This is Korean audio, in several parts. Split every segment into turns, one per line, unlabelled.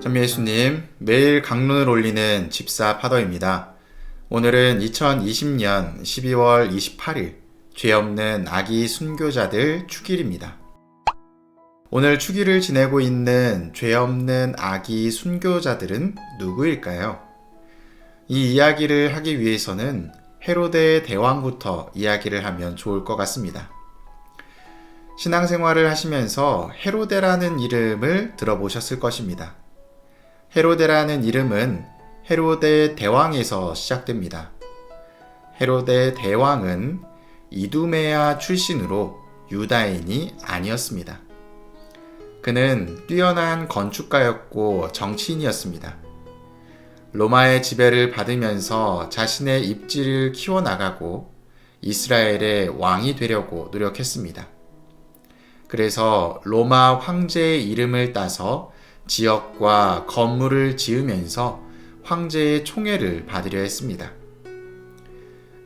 전미 예수님, 매일 강론을 올리는 집사 파더입니다. 오늘은 2020년 12월 28일, 죄 없는 아기 순교자들 축일입니다. 오늘 축일을 지내고 있는 죄 없는 아기 순교자들은 누구일까요? 이 이야기를 하기 위해서는 헤로데 대왕부터 이야기를 하면 좋을 것 같습니다. 신앙생활을 하시면서 헤로데라는 이름을 들어보셨을 것입니다. 헤로데라는 이름은 헤로데 대왕에서 시작됩니다. 헤로데 대왕은 이두메아 출신으로 유다인이 아니었습니다. 그는 뛰어난 건축가였고 정치인이었습니다. 로마의 지배를 받으면서 자신의 입지를 키워나가고 이스라엘의 왕이 되려고 노력했습니다. 그래서 로마 황제의 이름을 따서 지역과 건물을 지으면서 황제의 총애를 받으려 했습니다.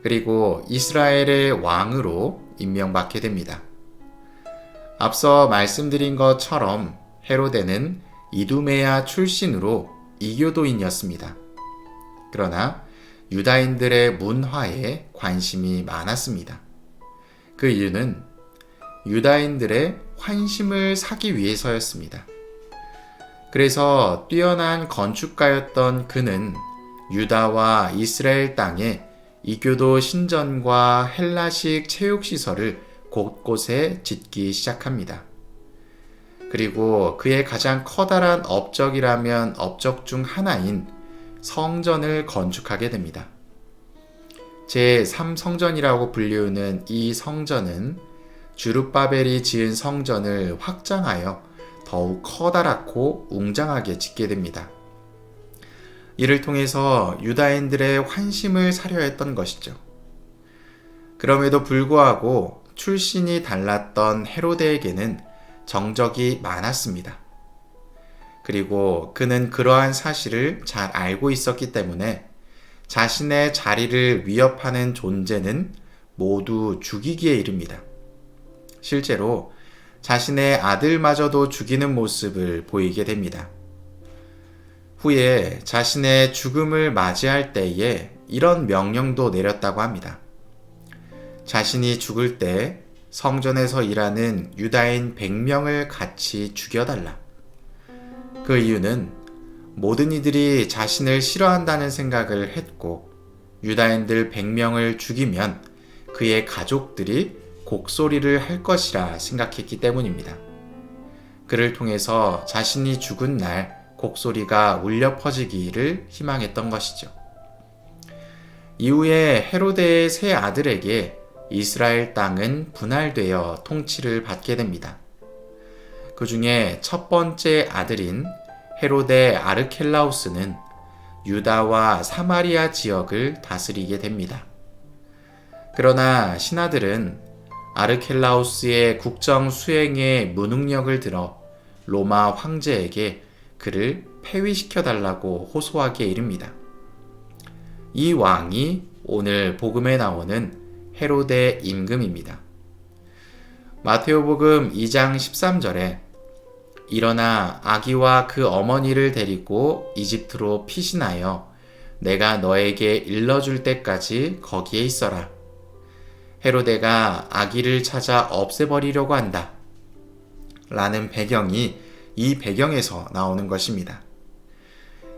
그리고 이스라엘의 왕으로 임명받게 됩니다. 앞서 말씀드린 것처럼 헤로데는 이두메아 출신으로 이교도인이었습니다. 그러나 유다인들의 문화에 관심이 많았습니다. 그 이유는 유다인들의 환심을 사기 위해서였습니다. 그래서 뛰어난 건축가였던 그는 유다와 이스라엘 땅에 이교도 신전과 헬라식 체육시설을 곳곳에 짓기 시작합니다. 그리고 그의 가장 커다란 업적이라면 업적 중 하나인 성전을 건축하게 됩니다. 제3성전이라고 불리우는 이 성전은 주룹바벨이 지은 성전을 확장하여 더욱 커다랗고 웅장하게 짓게 됩니다. 이를 통해서 유다인들의 환심을 사려 했던 것이죠. 그럼에도 불구하고 출신이 달랐던 헤로데에게는 정적이 많았습니다. 그리고 그는 그러한 사실을 잘 알고 있었기 때문에 자신의 자리를 위협하는 존재는 모두 죽이기에 이릅니다. 실제로 자신의 아들마저도 죽이는 모습을 보이게 됩니다. 후에 자신의 죽음을 맞이할 때에 이런 명령도 내렸다고 합니다. 자신이 죽을 때 성전에서 일하는 유다인 100명을 같이 죽여달라. 그 이유는 모든 이들이 자신을 싫어한다는 생각을 했고 유다인들 100명을 죽이면 그의 가족들이 곡소리를 할 것이라 생각했기 때문입니다. 그를 통해서 자신이 죽은 날 곡소리가 울려 퍼지기를 희망했던 것이죠. 이후에 헤로데의 세 아들에게 이스라엘 땅은 분할되어 통치를 받게 됩니다. 그 중에 첫 번째 아들인 헤로데 아르켈라우스는 유다와 사마리아 지역을 다스리게 됩니다. 그러나 신하들은 아르켈라우스의 국정 수행에 무능력을 들어 로마 황제에게 그를 폐위시켜 달라고 호소하기에 이릅니다. 이 왕이 오늘 복음에 나오는 헤로데 임금입니다. 마테오복음 2장 13절에 일어나 아기와 그 어머니를 데리고 이집트로 피신하여 내가 너에게 일러줄 때까지 거기에 있어라. 헤로데가 아기를 찾아 없애버리려고 한다. 라는 배경이 이 배경에서 나오는 것입니다.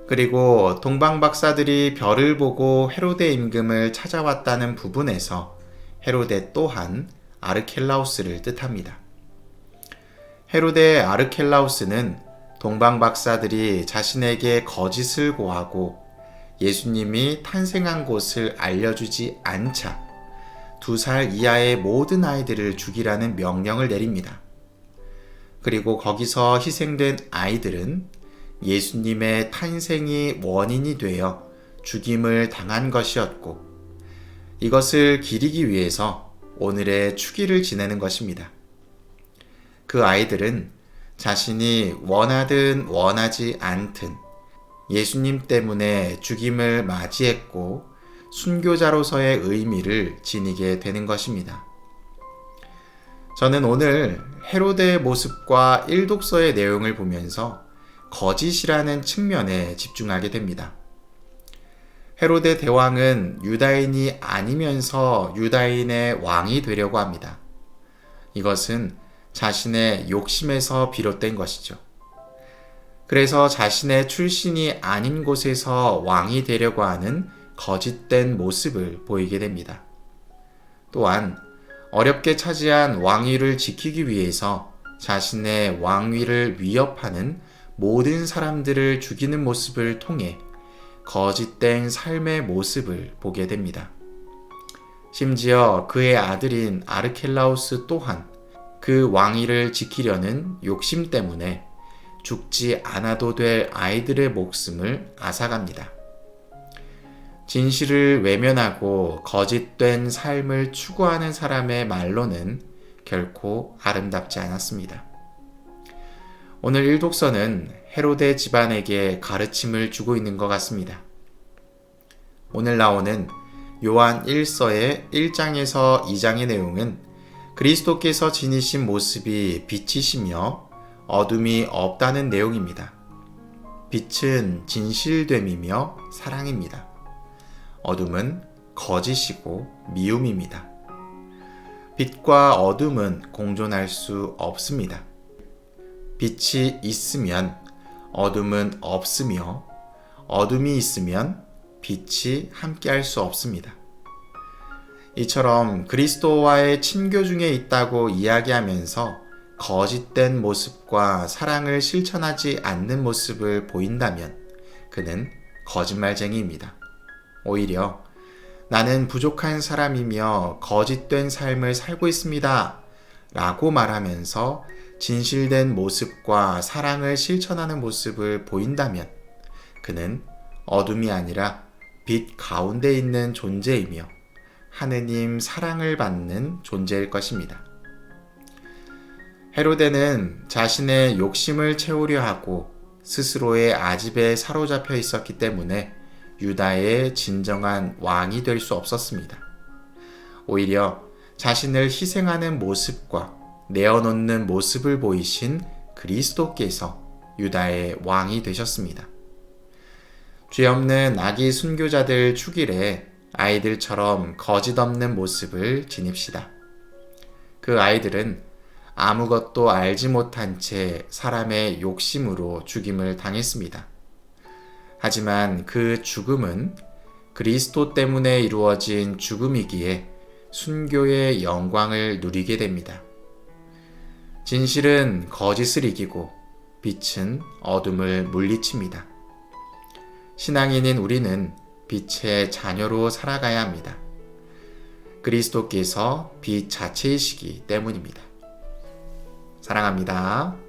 그리고 동방 박사들이 별을 보고 헤로데 임금을 찾아왔다는 부분에서 헤로데 또한 아르켈라우스를 뜻합니다. 헤로데 아르켈라우스는 동방 박사들이 자신에게 거짓을 고하고 예수님이 탄생한 곳을 알려주지 않자 두 살 이하의 모든 아이들을 죽이라는 명령을 내립니다. 그리고 거기서 희생된 아이들은 예수님의 탄생이 원인이 되어 죽임을 당한 것이었고 이것을 기리기 위해서 오늘의 축일을 지내는 것입니다. 그 아이들은 자신이 원하든 원하지 않든 예수님 때문에 죽임을 맞이했고 순교자로서의 의미를 지니게 되는 것입니다. 저는 오늘 헤로데의 모습과 일독서의 내용을 보면서 거짓이라는 측면에 집중하게 됩니다. 헤로데 대왕은 유다인이 아니면서 유다인의 왕이 되려고 합니다. 이것은 자신의 욕심에서 비롯된 것이죠. 그래서 자신의 출신이 아닌 곳에서 왕이 되려고 하는 거짓된 모습을 보이게 됩니다. 또한 어렵게 차지한 왕위를 지키기 위해서 자신의 왕위를 위협하는 모든 사람들을 죽이는 모습을 통해 거짓된 삶의 모습을 보게 됩니다. 심지어 그의 아들인 아르켈라우스 또한 그 왕위를 지키려는 욕심 때문에 죽지 않아도 될 아이들의 목숨을 앗아갑니다. 진실을 외면하고 거짓된 삶을 추구하는 사람의 말로는 결코 아름답지 않았습니다. 오늘 일독서는 헤로데 집안에게 가르침을 주고 있는 것 같습니다. 오늘 나오는 요한 1서의 1장에서 2장의 내용은 그리스도께서 지니신 모습이 빛이시며 어둠이 없다는 내용입니다. 빛은 진실됨이며 사랑입니다. 어둠은 거짓이고 미움입니다. 빛과 어둠은 공존할 수 없습니다. 빛이 있으면 어둠은 없으며 어둠이 있으면 빛이 함께할 수 없습니다. 이처럼 그리스도와의 친교 중에 있다고 이야기하면서 거짓된 모습과 사랑을 실천하지 않는 모습을 보인다면 그는 거짓말쟁이입니다. 오히려 나는 부족한 사람이며 거짓된 삶을 살고 있습니다. 라고 말하면서 진실된 모습과 사랑을 실천하는 모습을 보인다면 그는 어둠이 아니라 빛 가운데 있는 존재이며 하느님 사랑을 받는 존재일 것입니다. 헤로데는 자신의 욕심을 채우려 하고 스스로의 아집에 사로잡혀 있었기 때문에 유다의 진정한 왕이 될 수 없었습니다. 오히려 자신을 희생하는 모습과 내어놓는 모습을 보이신 그리스도께서 유다의 왕이 되셨습니다. 죄 없는 아기 순교자들 축일에 아이들처럼 거짓 없는 모습을 지닙시다. 그 아이들은 아무것도 알지 못한 채 사람의 욕심으로 죽임을 당했습니다. 하지만 그 죽음은 그리스도 때문에 이루어진 죽음이기에 순교의 영광을 누리게 됩니다. 진실은 거짓을 이기고 빛은 어둠을 물리칩니다. 신앙인인 우리는 빛의 자녀로 살아가야 합니다. 그리스도께서 빛 자체이시기 때문입니다. 사랑합니다.